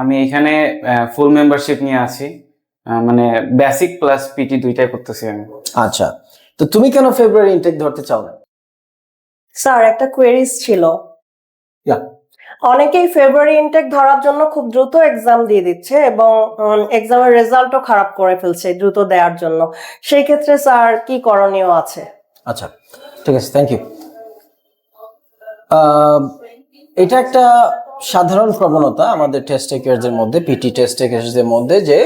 আমি এখানে ফুল মেম্বারশিপ নিয়ে আছি। মানে বেসিক প্লাস পিটি দুইটাই করতেছি আমি। আচ্ছা তো তুমি কেন ফেব্রুয়ারি ইনটেক ধরতে চাও না? স্যার একটা কোয়েরিজ ছিল। Yeah. অনেকেই ফেব্রুয়ারি ইনটেক ধরার জন্য খুব দ্রুত এক্সাম দিয়ে দিচ্ছে এবং এক্সামের রেজাল্টও খারাপ করে ফেলছে দ্রুত দেওয়ার জন্য। সেই ক্ষেত্রে স্যার কি করণীয় আছে? আচ্ছা ঠিক আছে থ্যাংক ইউ এটা একটা সাধারণ প্রবণতা আমাদের টেস্ট টেকার্সদের মধ্যে পিটি টেস্ট টেকার্সদের মধ্যে যে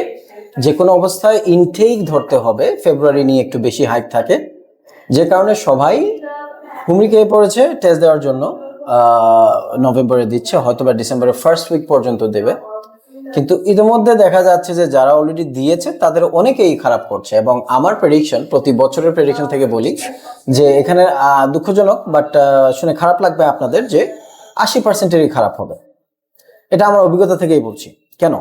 যে কোনো অবস্থায় ইনটেক ধরতে হবে ফেব্রুয়ারি নিয়ে একটু বেশি হাইক থাকে। যে কারণে সবাই হুমড়ি খেয়ে পড়েছে টেস্ট দেওয়ার জন্য। নভেম্বরে দিচ্ছে হয়তো বা ডিসেম্বরের ফার্স্ট উইক পর্যন্ত দেবে। কিন্তু ইতিমধ্যে দেখা যাচ্ছে যে যারা অলরেডি দিয়েছে, তাদের অনেকেই খারাপ করছে। এবং আমার প্রেডিকশন প্রতি বছরের প্রেডিকশন থেকে বলি, যে এখানে দুঃখজনক বাট শুনে খারাপ লাগবে আপনাদের যে আশি পার্সেন্টেরই খারাপ হবে। এটা আমার অভিজ্ঞতা থেকেই বলছি। কেন?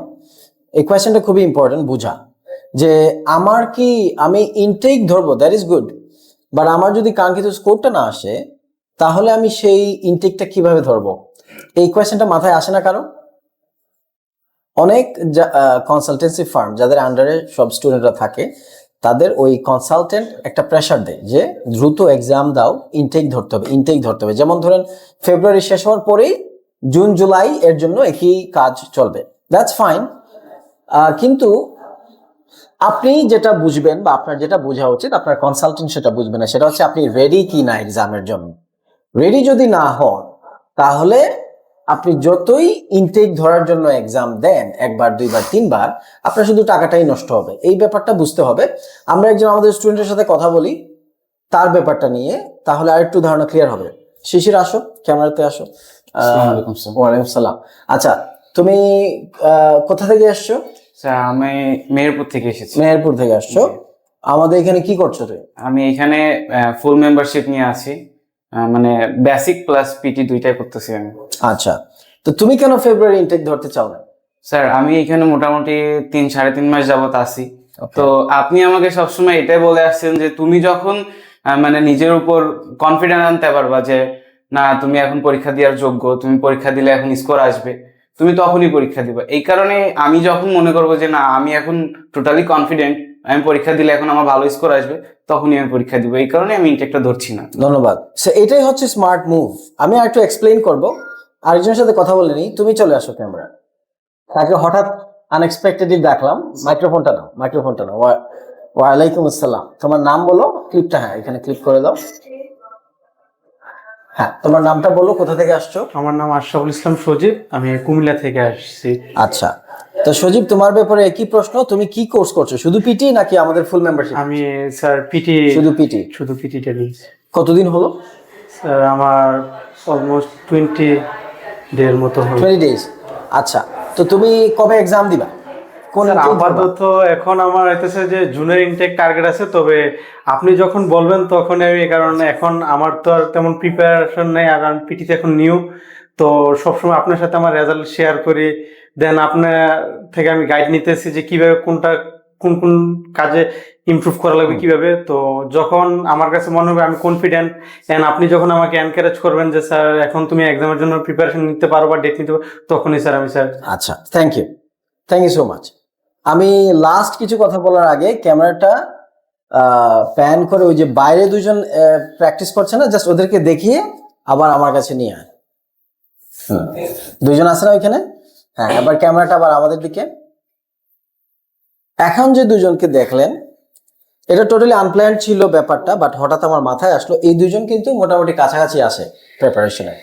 এই কোয়েশ্চেনটা খুবই ইম্পর্টেন্ট বোঝা। যে আমার কি আমি ইনটেক ধরবো দ্যাট ইজ গুড বাট আমার যদি কাঙ্ক্ষিত স্কোরটা না আসে, তাহলে আমি সেই ইনটেকটা কীভাবে ধরবো? এই কোয়েশ্চেনটা মাথায় আসে না কারও? অনেক কনসালটেন্সি ফার্ম যাদের আন্ডারে সব স্টুডেন্টরা থাকে তাদের ওই কনসালটেন্ট একটা প্রেশার দেয় যে দ্রুত এক্সাম দাও ইনটেক ধরতে হবে ইনটেক ধরতে হবে। যেমন ধরেন ফেব্রুয়ারি শেষ হওয়ার পরেই জুন জুলাই এর জন্য একই কাজ চলবে। দ্যাটস ফাইন কিন্তু আপনি যেটা বুঝবেন বা আপনার যেটা বোঝা উচিত, আপনার কনসালটেন্ট সেটা বুঝবে না। সেটা হচ্ছে আপনি রেডি কি না এক্সামের জন্য। রেডি যদি না হন, তাহলে আপনি যতই ইনটেক ধরার জন্য এক্সাম দেন একবার দুইবার তিনবার আপনার শুধু টাকাটাই নষ্ট হবে। এই ব্যাপারটা বুঝতে হবে। আমরা একজন আমাদের স্টুডেন্টের সাথে কথা বলি তার ব্যাপারটা নিয়ে তাহলে আর একটু ধারণা ক্লিয়ার হবে। শিশির আসো ক্যামেরাতে আসো। ওয়ালাইকুম সালাম। আচ্ছা তুমি কোথা থেকে আসছো স্যার আমি মেহেরপুর থেকে এসেছি। মেহেরপুর থেকে আসছো। আমাদের এখানে কি করছ তুমি? আমি এখানে ফুল মেম্বারশিপ নিয়ে আছি। মানে বেসিক প্লাস পিটি দুইটাই করতেছি আমি। আচ্ছা তো তুমি কেন ফেব্রুয়ারি ইনটেক ধরতে চাও না? স্যার আমি এখানে মোটামুটি তিন সাড়ে তিন মাস যাবত আছি। তো আপনি আমাকে সবসময় এটাই বলে আসছেন যে তুমি যখন মানে নিজের উপর কনফিডেন্স আনতে পারবা যে না তুমি এখন পরীক্ষা দেওয়ার যোগ্য তুমি পরীক্ষা দিলে এখন স্কোর আসবে। তুমি তখনই পরীক্ষা দিবা। এই কারণে আমি যখন মনে করব যে না আমি এখন টোটালি কনফিডেন্ট আমি পরীক্ষা দিলে এখন আমার ভালো স্কোর আসবে, তখনই আমি পরীক্ষা দিব। এই কারণে আমি ইনটেকটা ধরছি না। ধন্যবাদ। সো এটাই হচ্ছে স্মার্ট মুভ আমি আর একটু এক্সপ্লেইন করব। আরেকজনের সাথে কথা বলে নিই। তুমি চলে আসো ক্যামেরা তাকে হঠাৎ আনএক্সপেক্টেডলি দেখলাম মাইক্রোফোনটা নাও মাইক্রোফোনটা নাও। ওয়া- ওয়ালাইকুম আসসালাম। তোমার নাম বলো ক্লিপটা হ্যাঁ এখানে ক্লিক করে দাও। হ্যাঁ তোমার নামটা বলো কোথা থেকে আসছো? আমার নাম আশরাফুল ইসলাম সজীব আমি কুমিল্লা থেকে আসছি। আচ্ছা তো সজীব তোমার ব্যাপারে একই প্রশ্ন তুমি কি কোর্স করছ? শুধু পিটি নাকি আমাদের ফুল মেম্বারশিপ আমি স্যার পিটি শুধু পিটি শুধু পিটিটা নিয়েছি। কতদিন হলো? স্যার আমার অলমোস্ট টোয়েন্টি ডের মতো হলো। টোয়েন্টি ডেজ আচ্ছা তো তুমি কবে এক্সাম দিবা? আপাতত এখন আমার হইতেছে যে জুনের ইনটেক টার্গেট আছে তবে আপনি যখন বলবেন তখন আমি কারণ এখন আমার তো আর তেমন প্রিপারেশন নেই আর আমি পিটিতে এখন নিউ তো সবসময় আপনার সাথে আমার রেজাল্ট শেয়ার করি। দেন আপনার থেকে আমি গাইড নিতেছি যে কীভাবে কোনটা কোন কোন কাজে ইমপ্রুভ করা লাগবে কীভাবে। তো যখন আমার কাছে মনে হবে আমি কনফিডেন্ট এন্ড আপনি যখন আমাকে এনকারেজ করবেন যে স্যার এখন তুমি এক্সামের জন্য প্রিপারেশন নিতে পারো বা ডেট নিতে পারো তখনই স্যার আমি স্যার। আচ্ছা thank you thank you so much আমি লাস্ট কিছু কথা বলার আগে ক্যামেরাটা প্যান করে ওই যে বাইরে দুজন প্র্যাকটিস করছে না জাস্ট ওদেরকে দেখিয়ে আবার আমার কাছে নিয়ে আয়। দুজন আছে না ওইখানে? হ্যাঁ এবার ক্যামেরাটা আবার আমাদের দিকে। এখন যে দুজনকে দেখলেন, এটা টোটালি আনপ্ল্যান্ড ছিল ব্যাপারটা বাট হঠাৎ আমার মাথায় আসলো, এই দুজন কিন্তু মোটামুটি কাছাকাছি আসে প্রিপারেশনে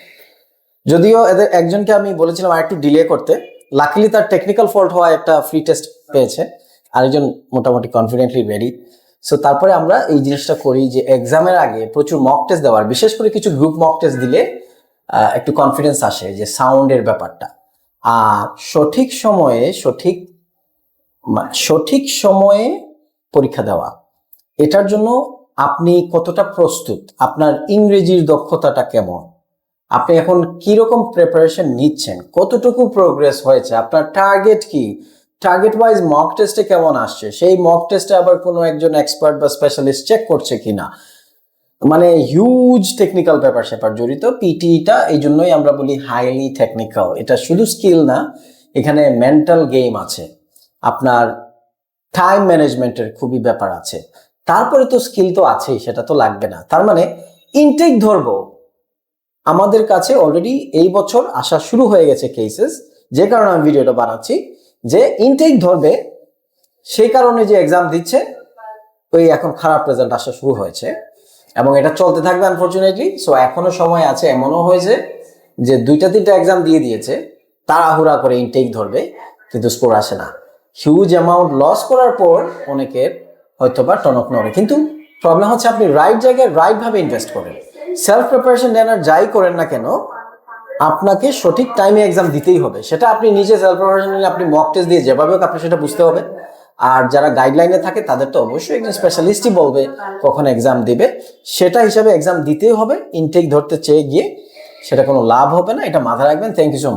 যদিও এদের একজনকে আমি বলেছিলাম আর একটু ডিলে করতে লাকিলি তার টেকনিক্যাল ফল্ট হওয়া একটা ফ্রি টেস্ট পেয়েছে। আরেকজন মোটামুটি কনফিডেন্টলি রেডি সো তারপরে আমরা এই জিনিসটা করি যে এক্সামের আগে প্রচুর মক টেস্ট দেওয়ার, বিশেষ করে কিছু গ্রুপ মক টেস্ট দিলে একটু কনফিডেন্স আসে যে সাউন্ডের ব্যাপারটা। আর সঠিক সময়ে সঠিক সঠিক সময়ে পরীক্ষা দেওয়া। এটার জন্য আপনি কতটা প্রস্তুত? আপনার ইংরেজির দক্ষতাটা কেমন? আপনি এখন কীরকম প্রিপারেশন নিচ্ছেন? কতটুকু প্রোগ্রেস হয়েছে? আপনার টার্গেট কি? টার্গেট ওয়াইজ মক টেস্টে কেমন আসছে? সেই মক টেস্টে আবার কোনো একজন এক্সপার্ট বা স্পেশালিস্ট চেক করছে কিনা? মানে হিউজ টেকনিক্যাল ব্যাপার স্যাপার জড়িত। পিটিটা এই জন্যই আমরা বলি হাইলি টেকনিক্যাল এটা শুধু স্কিল না, এখানে মেন্টাল গেম আছে। আপনার টাইম ম্যানেজমেন্টের খুবই ব্যাপার আছে। তারপরে তো স্কিল তো আছেই, সেটা তো লাগবে না। তার মানে ইনটেক ধরবো। আমাদের কাছে অলরেডি এই বছর আসা শুরু হয়ে গেছে কেসেস যে কারণে আমি ভিডিওটা বানাচ্ছি, যে ইনটেক ধরবে, সেই কারণে যে এক্সাম দিচ্ছে, ওই এখন খারাপ রেজাল্ট আসা শুরু হয়েছে। এবং এটা চলতে থাকবে আনফর্চুনেটলি সো এখনও সময় আছে, এমনও হয়েছে যে দুইটা তিনটা এক্সাম দিয়ে দিয়েছে, তাড়াহুড়া করে ইনটেক ধরবে, কিন্তু স্কোর আসে না। হিউজ অ্যামাউন্ট লস করার পর অনেকের হয়তো বা টনক নড়ে। কিন্তু প্রবলেম হচ্ছে আপনি রাইট জায়গায় রাইট ভাবে ইনভেস্ট করেন সেলফ প্রিপারেশন নেন আর যাই করেন না কেন, আপনাকে সঠিক টাইমে এক্সাম দিতেই হবে। সেটা আপনি নিজে সেলফ প্রিপারেশন নিলে আপনি মক টেস্ট দিয়ে যেভাবে হোক আপনি সেটা বুঝতে হবে। আর যারা গাইডলাইনে থাকে, তাদের তো অবশ্যই একজন স্পেশালিস্টই বলবে কখন এক্সাম দিবে। সেটা হিসাবে এক্সাম দিতেই হবে। ইনটেক ধরতে চেয়ে গিয়ে সেটা কোনো লাভ হবে না। এটা মাথায় রাখবেন। Thank you so much